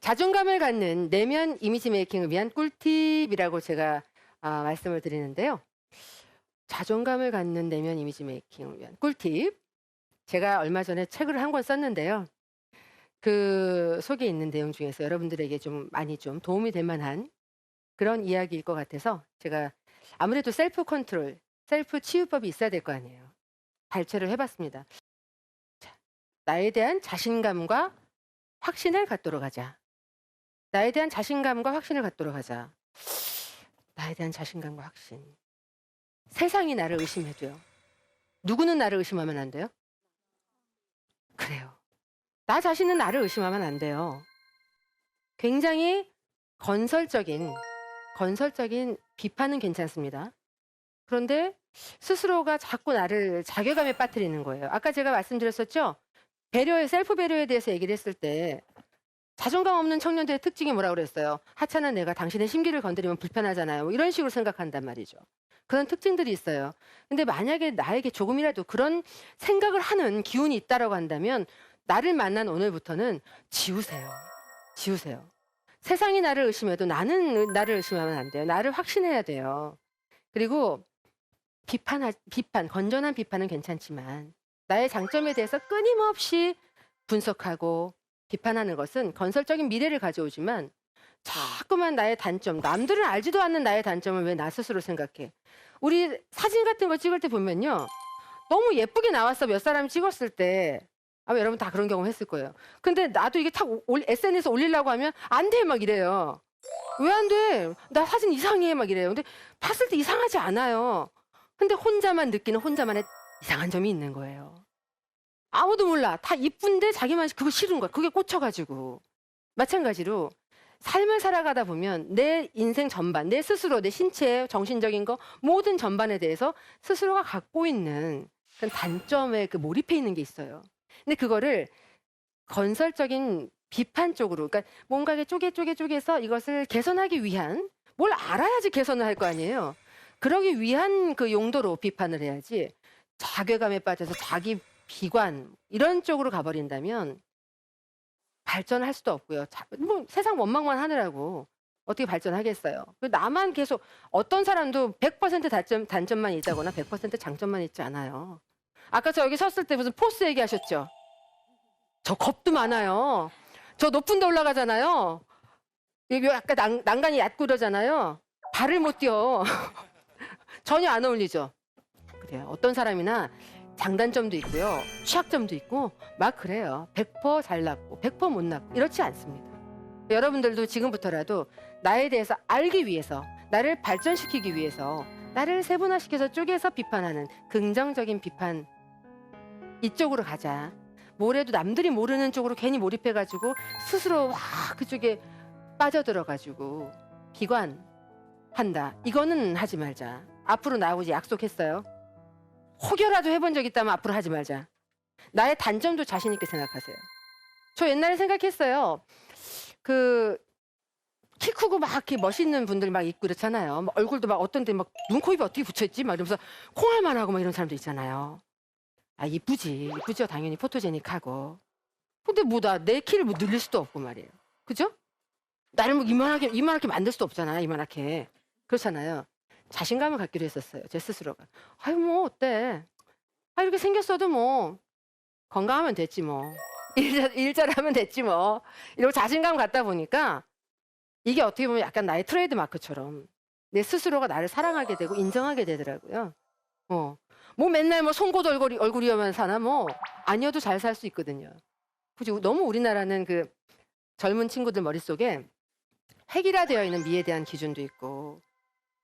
자존감을 갖는 내면 이미지 메이킹을 위한 꿀팁이라고 제가 아, 말씀을 드리는데요. 자존감을 갖는 내면 이미지 메이킹을 위한 꿀팁. 제가 얼마 전에 책을 한 권 썼는데요. 그 속에 있는 내용 중에서 여러분들에게 좀 많이 좀 도움이 될 만한 그런 이야기일 것 같아서 제가 아무래도 셀프 컨트롤, 셀프 치유법이 있어야 될 거 아니에요. 발췌를 해봤습니다. 자, 나에 대한 자신감과 확신을 갖도록 하자. 나에 대한 자신감과 확신을 갖도록 하자. 나에 대한 자신감과 확신. 세상이 나를 의심해도요. 누구는 나를 의심하면 안 돼요? 그래요. 나 자신은 나를 의심하면 안 돼요. 굉장히 건설적인, 건설적인 비판은 괜찮습니다. 그런데 스스로가 자꾸 나를 자괴감에 빠뜨리는 거예요. 아까 제가 말씀드렸었죠? 배려의 셀프 배려에 대해서 얘기를 했을 때 자존감 없는 청년들의 특징이 뭐라고 그랬어요? 하찮은 내가 당신의 심기를 건드리면 불편하잖아요. 뭐 이런 식으로 생각한단 말이죠. 그런 특징들이 있어요. 근데 만약에 나에게 조금이라도 그런 생각을 하는 기운이 있다라고 한다면 나를 만난 오늘부터는 지우세요. 지우세요. 세상이 나를 의심해도 나는 나를 의심하면 안 돼요. 나를 확신해야 돼요. 그리고 비판, 비판, 건전한 비판은 괜찮지만 나의 장점에 대해서 끊임없이 분석하고 비판하는 것은 건설적인 미래를 가져오지만 자꾸만 나의 단점, 남들은 알지도 않는 나의 단점을 왜 나 스스로 생각해? 우리 사진 같은 거 찍을 때 보면요. 너무 예쁘게 나왔어. 몇 사람 찍었을 때. 아마 여러분 다 그런 경험 했을 거예요. 근데 나도 이게 탁 올, SNS 올리려고 하면 안 돼. 막 이래요. 왜 안 돼? 나 사진 이상해. 막 이래요. 근데 봤을 때 이상하지 않아요. 근데 혼자만 느끼는 혼자만의 이상한 점이 있는 거예요. 아무도 몰라. 다 이쁜데 자기만 그거 싫은 거야. 그게 꽂혀가지고. 마찬가지로 삶을 살아가다 보면 내 인생 전반, 내 스스로, 내 신체, 정신적인 거 모든 전반에 대해서 스스로가 갖고 있는 그런 단점에 그 몰입해 있는 게 있어요. 근데 그거를 건설적인 비판 쪽으로, 그러니까 뭔가 이렇게 쪼개 쪼개 쪼개서 이것을 개선하기 위한 뭘 알아야지 개선을 할 거 아니에요. 그러기 위한 그 용도로 비판을 해야지 자괴감에 빠져서 자기 비관 이런 쪽으로 가버린다면 발전할 수도 없고요. 자, 뭐 세상 원망만 하느라고 어떻게 발전하겠어요? 그 나만 계속 어떤 사람도 100% 단점, 단점만 있다거나 100% 장점만 있지 않아요. 아까 저 여기 섰을 때 무슨 포스 얘기하셨죠? 저 겁도 많아요. 저 높은 데 올라가잖아요. 여기 아까 난, 난간이 얕고 그러잖아요. 발을 못 뛰어. 전혀 안 어울리죠. 그래요. 어떤 사람이나 장단점도 있고요. 취약점도 있고 막 그래요. 100% 잘 났고 100%못 났고 이렇지 않습니다. 여러분들도 지금부터라도 나에 대해서 알기 위해서 나를 발전시키기 위해서 나를 세분화시켜서 쪼개서 비판하는 긍정적인 비판 이쪽으로 가자. 뭐래도 남들이 모르는 쪽으로 괜히 몰입해가지고 스스로 와 그쪽에 빠져들어가지고 비관한다. 이거는 하지 말자. 앞으로 나오지 약속했어요. 혹여라도 해본 적 있다면 앞으로 하지 말자. 나의 단점도 자신 있게 생각하세요. 저 옛날에 생각했어요. 그 키 크고 막 이렇게 멋있는 분들 막 있고 그렇잖아요. 막 얼굴도 막 어떤 데막 눈, 코, 입이 어떻게 붙여있지? 막 이러면서 콩알만 하고 막 이런 사람도 있잖아요. 아, 이쁘지. 이쁘죠. 당연히 포토제닉하고. 근데 뭐나내 키를 뭐 늘릴 수도 없고 말이에요. 그죠? 나를 뭐 이만하게, 이만하게 만들 수도 없잖아. 이만하게. 그렇잖아요. 자신감을 갖기로 했었어요. 제 스스로가. 아유, 뭐, 어때? 아, 이렇게 생겼어도 뭐, 건강하면 됐지 뭐. 일, 일 잘하면 됐지 뭐. 이러고 자신감 갖다 보니까 이게 어떻게 보면 약간 나의 트레이드 마크처럼 내 스스로가 나를 사랑하게 되고 인정하게 되더라고요. 어. 뭐 맨날 뭐 송곳 얼굴이, 얼굴이어만 사나 뭐 아니어도 잘 살 수 있거든요. 굳이 너무 우리나라는 그 젊은 친구들 머릿속에 획일화되어 있는 미에 대한 기준도 있고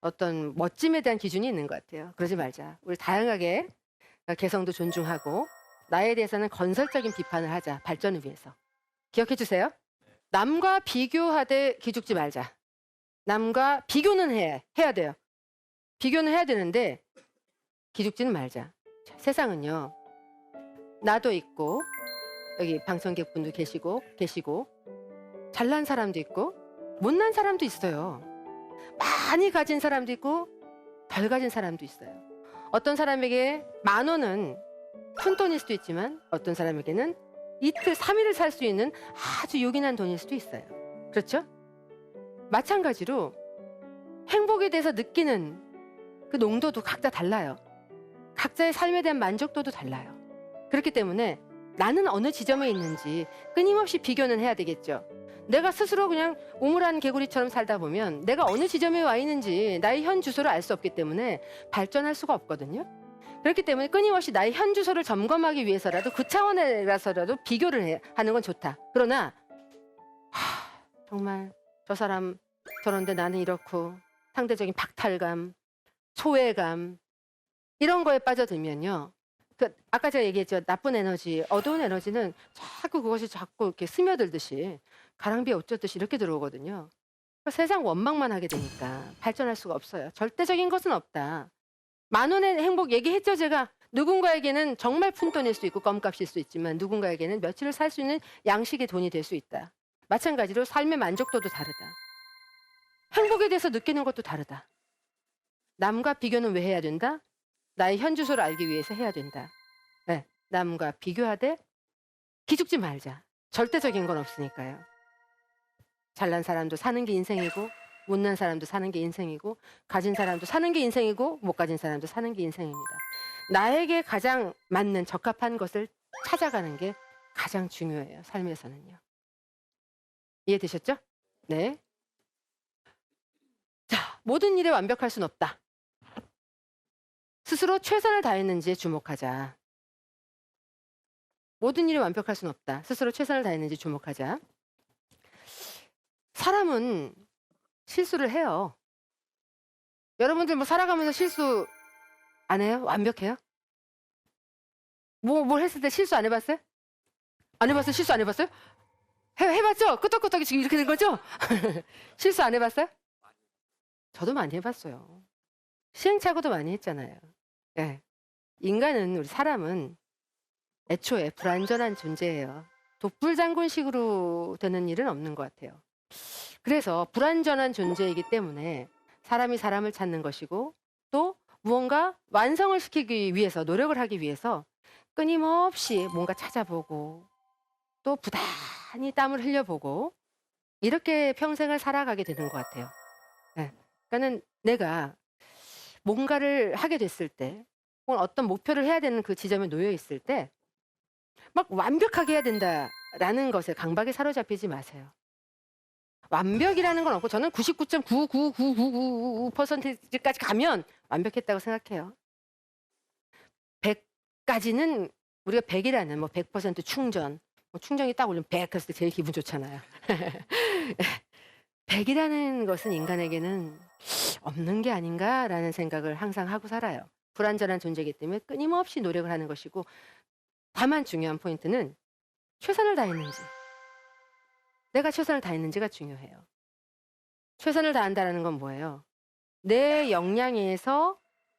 어떤 멋짐에 대한 기준이 있는 것 같아요. 그러지 말자. 우리 다양하게 개성도 존중하고 나에 대해서는 건설적인 비판을 하자. 발전을 위해서. 기억해 주세요. 남과 비교하되 기죽지 말자. 남과 비교는 해, 해야 돼요. 비교는 해야 되는데 기죽지는 말자. 자, 세상은요. 나도 있고 여기 방청객분도 계시고 계시고 잘난 사람도 있고 못난 사람도 있어요. 많이 가진 사람도 있고 덜 가진 사람도 있어요. 어떤 사람에게 만 원은 큰 돈일 수도 있지만 어떤 사람에게는 이틀, 3일을 살 수 있는 아주 요긴한 돈일 수도 있어요. 그렇죠? 마찬가지로 행복에 대해서 느끼는 그 농도도 각자 달라요. 각자의 삶에 대한 만족도도 달라요. 그렇기 때문에 나는 어느 지점에 있는지 끊임없이 비교는 해야 되겠죠. 내가 스스로 그냥 우물한 개구리처럼 살다 보면 내가 어느 지점에 와 있는지 나의 현 주소를 알 수 없기 때문에 발전할 수가 없거든요. 그렇기 때문에 끊임없이 나의 현 주소를 점검하기 위해서라도 그 차원에라서라도 비교를 해- 하는 건 좋다. 그러나 하, 정말 저 사람 저런데 나는 이렇고 상대적인 박탈감, 소외감 이런 거에 빠져들면요. 그 아까 제가 얘기했죠. 나쁜 에너지, 어두운 에너지는 자꾸 그것이 자꾸 이렇게 스며들듯이 가랑비에 어쩌듯이 이렇게 들어오거든요. 그러니까 세상 원망만 하게 되니까 발전할 수가 없어요. 절대적인 것은 없다. 만 원의 행복 얘기했죠, 제가. 누군가에게는 정말 푼돈일 수 있고 껌값일 수 있지만 누군가에게는 며칠을 살 수 있는 양식의 돈이 될 수 있다. 마찬가지로 삶의 만족도도 다르다. 행복에 대해서 느끼는 것도 다르다. 남과 비교는 왜 해야 된다? 나의 현 주소를 알기 위해서 해야 된다. 네, 남과 비교하되 기죽지 말자. 절대적인 건 없으니까요. 잘난 사람도 사는 게 인생이고 못난 사람도 사는 게 인생이고 가진 사람도 사는 게 인생이고 못 가진 사람도 사는 게 인생입니다. 나에게 가장 맞는 적합한 것을 찾아가는 게 가장 중요해요. 삶에서는요. 이해되셨죠? 네. 자, 모든 일에 완벽할 순 없다. 스스로 최선을 다했는지에 주목하자. 모든 일이 완벽할 순 없다. 스스로 최선을 다했는지 주목하자. 사람은 실수를 해요. 여러분들 뭐 살아가면서 실수 안 해요? 완벽해요? 뭐, 뭘 했을 때 실수 안 해봤어요? 안 해봤어요? 실수 안 해봤어요? 해, 해봤죠? 끄떡끄떡이 지금 이렇게 된 거죠? 실수 안 해봤어요? 저도 많이 해봤어요. 시행착오도 많이 했잖아요. 예. 인간은, 우리 사람은 애초에 불완전한 존재예요. 독불장군식으로 되는 일은 없는 것 같아요. 그래서 불완전한 존재이기 때문에 사람이 사람을 찾는 것이고 또 무언가 완성을 시키기 위해서 노력을 하기 위해서 끊임없이 뭔가 찾아보고 또 부단히 땀을 흘려보고 이렇게 평생을 살아가게 되는 것 같아요. 네. 그러니까는 내가 뭔가를 하게 됐을 때 혹은 어떤 목표를 해야 되는 그 지점에 놓여 있을 때 막 완벽하게 해야 된다라는 것에 강박에 사로잡히지 마세요. 완벽이라는 건 없고 저는 99.99999%까지 가면 완벽했다고 생각해요. 100까지는 우리가 100이라는 뭐 100% 충전, 뭐 충전이 딱 올리면 100 했을 때 제일 기분 좋잖아요. 100이라는 것은 인간에게는 없는 게 아닌가라는 생각을 항상 하고 살아요. 불완전한 존재이기 때문에 끊임없이 노력을 하는 것이고 다만 중요한 포인트는 최선을 다했는지 내가 최선을 다했는지가 중요해요. 최선을 다한다는 건 뭐예요? 내 역량에서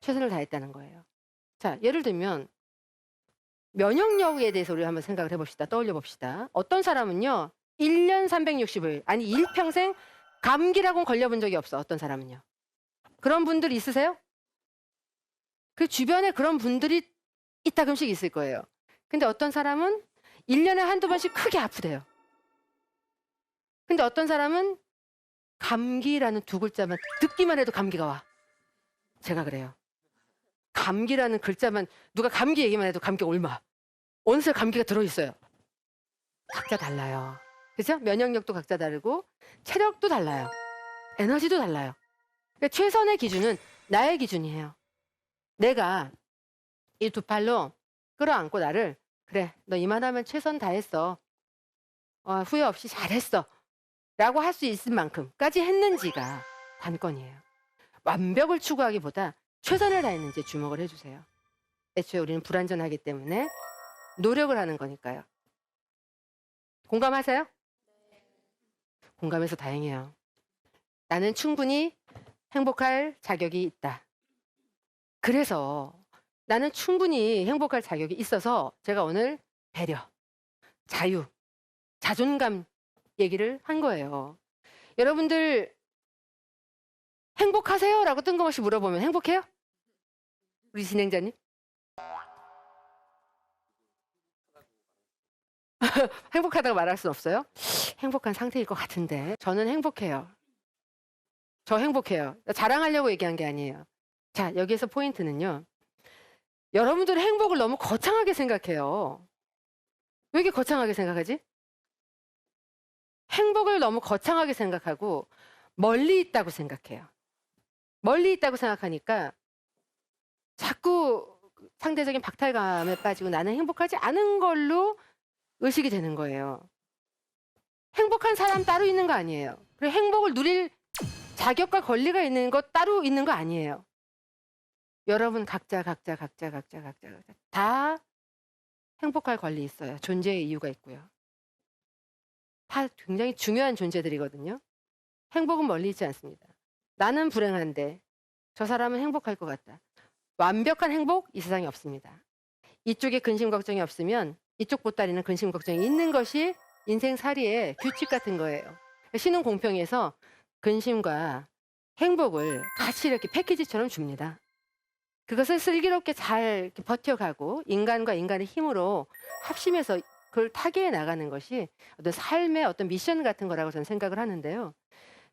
최선을 다했다는 거예요. 자, 예를 들면 면역력에 대해서 우리 한번 생각을 해봅시다. 떠올려 봅시다. 어떤 사람은요, 1년 360일, 아니 일평생 감기라고는 걸려본 적이 없어. 어떤 사람은요. 그런 분들 있으세요? 그 주변에 그런 분들이 이따금씩 있을 거예요. 근데 어떤 사람은 1년에 한두 번씩 크게 아프대요. 근데 어떤 사람은 감기라는 두 글자만 듣기만 해도 감기가 와. 제가 그래요. 감기라는 글자만 누가 감기 얘기만 해도 감기가 옮아. 온세 감기가 들어 있어요. 각자 달라요. 그죠? 면역력도 각자 다르고 체력도 달라요. 에너지도 달라요. 그러니까 최선의 기준은 나의 기준이에요. 내가 이 두 팔로 끌어안고 나를 그래 너 이만하면 최선 다했어. 어, 후회 없이 잘했어. 라고 할 수 있을 만큼까지 했는지가 관건이에요. 완벽을 추구하기보다 최선을 다했는지 주목을 해주세요. 애초에 우리는 불완전하기 때문에 노력을 하는 거니까요. 공감하세요? 공감해서 다행이에요. 나는 충분히 행복할 자격이 있다. 그래서 나는 충분히 행복할 자격이 있어서 제가 오늘 배려, 자유, 자존감 얘기를 한 거예요. 여러분들 행복하세요? 라고 뜬금없이 물어보면 행복해요? 우리 진행자님? 행복하다고 말할 수 없어요? 행복한 상태일 것 같은데 저는 행복해요. 저 행복해요. 자랑하려고 얘기한 게 아니에요. 자 여기에서 포인트는요. 여러분들의 행복을 너무 거창하게 생각해요. 왜 이렇게 거창하게 생각하지? 행복을 너무 거창하게 생각하고 멀리 있다고 생각해요. 멀리 있다고 생각하니까 자꾸 상대적인 박탈감에 빠지고 나는 행복하지 않은 걸로 의식이 되는 거예요. 행복한 사람 따로 있는 거 아니에요. 그리고 행복을 누릴 자격과 권리가 있는 것 따로 있는 거 아니에요. 여러분 각자 각자 각자 각자 각자 다 행복할 권리 있어요. 존재의 이유가 있고요. 다 굉장히 중요한 존재들이거든요. 행복은 멀리 있지 않습니다. 나는 불행한데 저 사람은 행복할 것 같다. 완벽한 행복 이 세상에 없습니다. 이쪽에 근심 걱정이 없으면 이쪽 보따리는 근심 걱정이 있는 것이 인생 살이의 규칙 같은 거예요. 신흥 공평에서 근심과 행복을 같이 이렇게 패키지처럼 줍니다. 그것을 슬기롭게 잘 버텨가고 인간과 인간의 힘으로 합심해서 그걸 타개해 나가는 것이 어떤 삶의 어떤 미션 같은 거라고 저는 생각을 하는데요.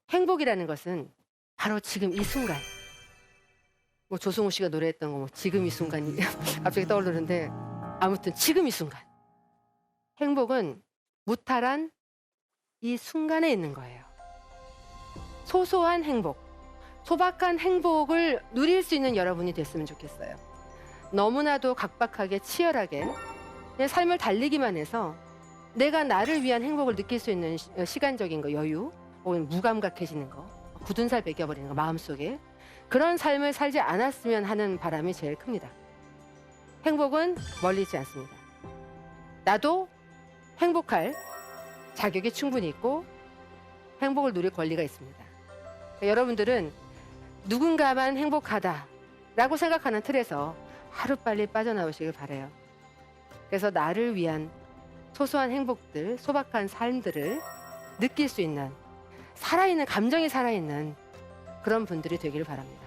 행복이라는 것은 바로 지금 이 순간. 뭐 조승우 씨가 노래했던 거 뭐 지금 이 순간이 갑자기 떠오르는데 아무튼 지금 이 순간. 행복은 무탈한 이 순간에 있는 거예요. 소소한 행복, 소박한 행복을 누릴 수 있는 여러분이 됐으면 좋겠어요. 너무나도 각박하게 치열하게 그냥 삶을 달리기만 해서 내가 나를 위한 행복을 느낄 수 있는 시- 어, 시간적인 거 여유 혹은 무감각해지는 거 굳은 살 베겨버리는 거 마음속에 그런 삶을 살지 않았으면 하는 바람이 제일 큽니다. 행복은 멀리 있지 않습니다. 나도 행복할 자격이 충분히 있고 행복을 누릴 권리가 있습니다. 여러분들은 누군가만 행복하다라고 생각하는 틀에서 하루빨리 빠져나오시길 바래요. 그래서 나를 위한 소소한 행복들, 소박한 삶들을 느낄 수 있는 살아있는 감정이 살아있는 그런 분들이 되기를 바랍니다.